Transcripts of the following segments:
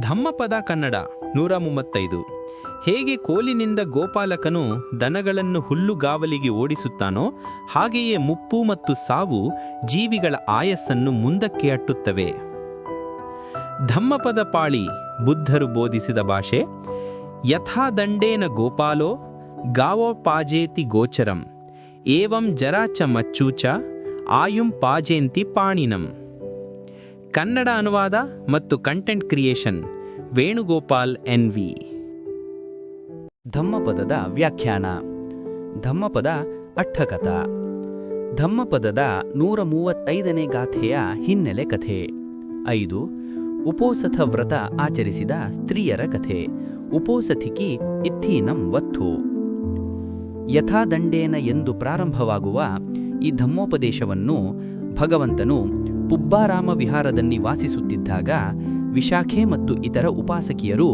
ಧಮ್ಮಪದ ಕನ್ನಡ ನೂರ ಮೂವತ್ತೈದು. ಹೇಗೆ ಕೋಲಿನಿಂದ ಗೋಪಾಲಕನು ದನಗಳನ್ನು ಹುಲ್ಲುಗಾವಲಿಗೆ ಓಡಿಸುತ್ತಾನೋ ಹಾಗೆಯೇ ಮುಪ್ಪು ಮತ್ತು ಸಾವು ಜೀವಿಗಳ ಆಯಸ್ಸನ್ನು ಮುಂದಕ್ಕೆ ಅಟ್ಟುತ್ತವೆ. ಧಮ್ಮಪದ ಪಾಳಿ ಬುದ್ಧರು ಬೋಧಿಸಿದ ಭಾಷೆ. ಯಥಾದಂಡೇನ ಗೋಪಾಲೋ ಗಾವೋ ಪಾಜೇತಿ ಗೋಚರಂ. ಏವಂ ಜರಾಚ ಮಚ್ಚೂಚ ಆಯುಂ ಪಾಜೇಂತಿ ಪಾಣಿನಂ. ಕನ್ನಡ ಅನುವಾದ ಮತ್ತು content creation Venugopal N V. ಧಮ್ಮಪದದ ವ್ಯಾಖ್ಯಾನ. ಧಮ್ಮಪದ ಅಟ್ಟಕಥ ಧಮ್ಮಪದದ ನೂರ ಮೂವತ್ತೈದನೇ ಗಾಥೆಯ ಹಿನ್ನೆಲೆ ಕಥೆ. ಐದು, ಉಪೋಸಥ ವ್ರತ ಆಚರಿಸಿದ ಸ್ತ್ರೀಯರ ಕಥೆ. ಉಪೋಸಥಿಕಿ ಇತ್ಥೀನಂ ವತ್ತು. ಯಥಾದಂಡೇನ ಎಂದು ಪ್ರಾರಂಭವಾಗುವ ಈ ಧಮ್ಮೋಪದೇಶವನ್ನು ಭಗವಂತನು ಪುಬ್ಬಾರಾಮ ವಿಹಾರದಲ್ಲಿ ವಾಸಿಸುತ್ತಿದ್ದಾಗ ವಿಶಾಖೆ ಮತ್ತು ಇತರ ಉಪಾಸಕಿಯರು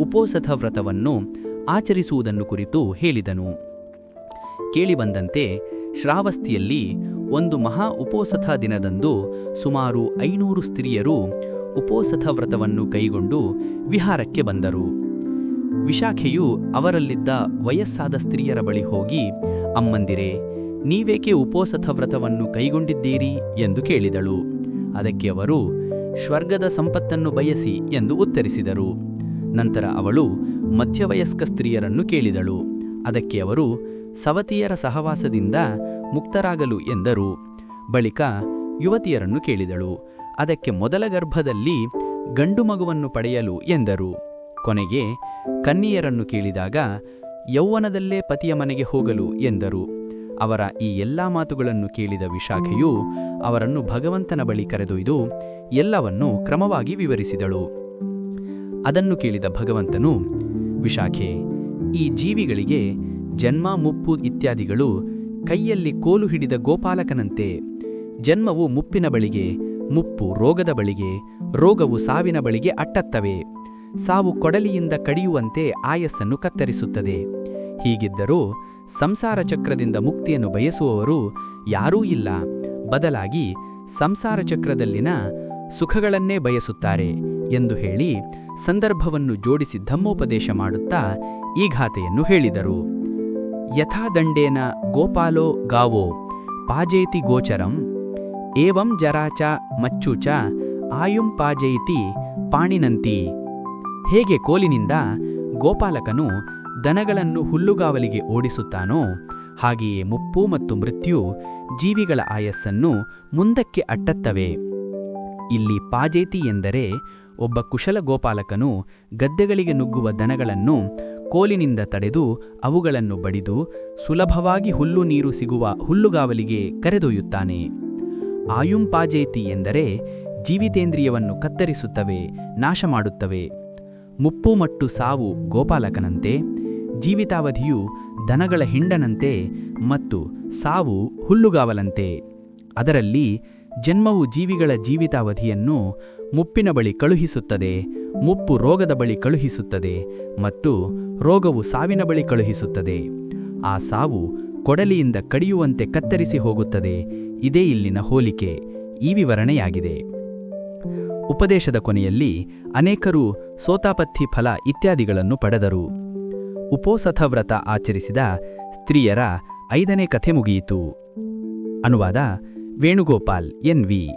ಉಪೋಸಥ ವ್ರತವನ್ನು ಆಚರಿಸುವುದನ್ನು ಕುರಿತು ಹೇಳಿದನು. ಕೇಳಿಬಂದಂತೆ ಶ್ರಾವಸ್ತಿಯಲ್ಲಿ ಒಂದು ಮಹಾ ಉಪೋಸಥ ದಿನದಂದು ಸುಮಾರು ಐನೂರು ಸ್ತ್ರೀಯರು ಉಪೋಸಥ ವ್ರತವನ್ನು ಕೈಗೊಂಡು ವಿಹಾರಕ್ಕೆ ಬಂದರು. ವಿಶಾಖೆಯು ಅವರಲ್ಲಿದ್ದ ವಯಸ್ಸಾದ ಸ್ತ್ರೀಯರ ಬಳಿ ಹೋಗಿ, ಅಮ್ಮಂದಿರೆ, ನೀವೇಕೆ ಉಪೋಸಥ ವ್ರತವನ್ನು ಕೈಗೊಂಡಿದ್ದೀರಿ? ಎಂದು ಕೇಳಿದಳು. ಅದಕ್ಕೆ ಅವರು, ಸ್ವರ್ಗದ ಸಂಪತ್ತನ್ನು ಬಯಸಿ ಎಂದು ಉತ್ತರಿಸಿದರು. ನಂತರ ಅವಳು ಮಧ್ಯವಯಸ್ಕ ಸ್ತ್ರೀಯರನ್ನು ಕೇಳಿದಳು. ಅದಕ್ಕೆ ಅವರು, ಸವತಿಯರ ಸಹವಾಸದಿಂದ ಮುಕ್ತರಾಗಲು ಎಂದರು. ಬಳಿಕ ಯುವತಿಯರನ್ನು ಕೇಳಿದಳು. ಅದಕ್ಕೆ ಮೊದಲ ಗರ್ಭದಲ್ಲಿ ಗಂಡು ಮಗುವನ್ನು ಪಡೆಯಲು ಎಂದರು. ಕೊನೆಗೆ ಕನ್ನಿಯರನ್ನು ಕೇಳಿದಾಗ, ಯೌವನದಲ್ಲೇ ಪತಿಯ ಮನೆಗೆ ಹೋಗಲು ಎಂದರು. ಅವರ ಈ ಎಲ್ಲಾ ಮಾತುಗಳನ್ನು ಕೇಳಿದ ವಿಶಾಖೆಯು ಅವರನ್ನು ಭಗವಂತನ ಬಳಿ ಕರೆದೊಯ್ದು ಎಲ್ಲವನ್ನೂ ಕ್ರಮವಾಗಿ ವಿವರಿಸಿದಳು. ಅದನ್ನು ಕೇಳಿದ ಭಗವಂತನು, ವಿಶಾಖೆ, ಈ ಜೀವಿಗಳಿಗೆ ಜನ್ಮ, ಮುಪ್ಪು ಇತ್ಯಾದಿಗಳು ಕೈಯಲ್ಲಿ ಕೋಲು ಹಿಡಿದ ಗೋಪಾಲಕನಂತೆ. ಜನ್ಮವು ಮುಪ್ಪಿನ ಬಳಿಗೆ, ಮುಪ್ಪು ರೋಗದ ಬಳಿಗೆ, ರೋಗವು ಸಾವಿನ ಬಳಿಗೆ ಅಟ್ಟತ್ತವೆ. ಸಾವು ಕೊಡಲಿಯಿಂದ ಕಡಿಯುವಂತೆ ಆಯಸ್ಸನ್ನು ಕತ್ತರಿಸುತ್ತದೆ. ಹೀಗಿದ್ದರೂ ಸಂಸಾರ ಚಕ್ರದಿಂದ ಮುಕ್ತಿಯನ್ನು ಬಯಸುವವರು ಯಾರೂ ಇಲ್ಲ. ಬದಲಾಗಿ ಸಂಸಾರ ಚಕ್ರದಲ್ಲಿನ ಸುಖಗಳನ್ನೇ ಬಯಸುತ್ತಾರೆ ಎಂದು ಹೇಳಿ ಸಂದರ್ಭವನ್ನು ಜೋಡಿಸಿ ಧಮ್ಮೋಪದೇಶ ಮಾಡುತ್ತಾ ಈ ಗಾಥೆಯನ್ನು ಹೇಳಿದರು. ಯಥಾದಂಡೇನ ಗೋಪಾಲೋ ಗಾವೋ ಪಾಜೇತಿ ಗೋಚರಂ ಏವಂ ಜರಾಚ ಮಚ್ಚುಚ ಆಯುಂ ಪಾಜೇತಿ ಪಾಣಿನಂತಿ. ಹೇಗೆ ಕೋಲಿನಿಂದ ಗೋಪಾಲಕನು ದನಗಳನ್ನು ಹುಲ್ಲುಗಾವಲಿಗೆ ಓಡಿಸುತ್ತಾನೋ? ಹಾಗೆಯೇ ಮುಪ್ಪು ಮತ್ತು ಮೃತ್ಯು ಜೀವಿಗಳ ಆಯಸ್ಸನ್ನು ಮುಂದಕ್ಕೆ ಅಟ್ಟತ್ತವೆ. ಇಲ್ಲಿ ಪಾಜೇತಿ ಎಂದರೆ ಒಬ್ಬ ಕುಶಲ ಗೋಪಾಲಕನು ಗದ್ದೆಗಳಿಗೆ ನುಗ್ಗುವ ದನಗಳನ್ನು ಕೋಲಿನಿಂದ ತಡೆದು ಅವುಗಳನ್ನು ಬಡಿದು ಸುಲಭವಾಗಿ ಹುಲ್ಲು ನೀರು ಸಿಗುವ ಹುಲ್ಲುಗಾವಲಿಗೆ ಕರೆದೊಯ್ಯುತ್ತಾನೆ. ಆಯುಂಪಾಜೇತಿ ಎಂದರೆ ಜೀವಿತೇಂದ್ರಿಯವನ್ನು ಕತ್ತರಿಸುತ್ತವೆ ನಾಶ ಮಾಡುತ್ತವೆ ಮುಪ್ಪು ಮಟ್ಟು ಸಾವು ಗೋಪಾಲಕನಂತೆ ಜೀವಿತಾವಧಿಯು ದನಗಳ ಹಿಂಡನಂತೆ ಮತ್ತು ಸಾವು ಹುಲ್ಲುಗಾವಲಂತೆ. ಅದರಲ್ಲಿ ಜನ್ಮವು ಜೀವಿಗಳ ಜೀವಿತಾವಧಿಯನ್ನು ಮುಪ್ಪಿನ ಬಳಿ ಕಳುಹಿಸುತ್ತದೆ, ಮುಪ್ಪು ರೋಗದ ಬಳಿ ಕಳುಹಿಸುತ್ತದೆ ಮತ್ತು ರೋಗವು ಸಾವಿನ ಬಳಿ ಕಳುಹಿಸುತ್ತದೆ. ಆ ಸಾವು ಕೊಡಲಿಯಿಂದ ಕಡಿಯುವಂತೆ ಕತ್ತರಿಸಿ ಹೋಗುತ್ತದೆ, ಇದೇ ಇಲ್ಲಿನ ಹೋಲಿಕೆ, ಈ ವಿವರಣೆಯಾಗಿದೆ. ಉಪದೇಶದ ಕೊನೆಯಲ್ಲಿ ಅನೇಕರು ಸೋತಾಪತ್ತಿ ಫಲ ಇತ್ಯಾದಿಗಳನ್ನು ಪಡೆದರು. ಉಪೋಸಥ ವ್ರತ ಆಚರಿಸಿದ ಸ್ತ್ರೀಯರ ಐದನೇ ಕಥೆ ಮುಗಿಯಿತು. ಅನುವಾದ ವೇಣುಗೋಪಾಲ್ ಎನ್ ವಿ.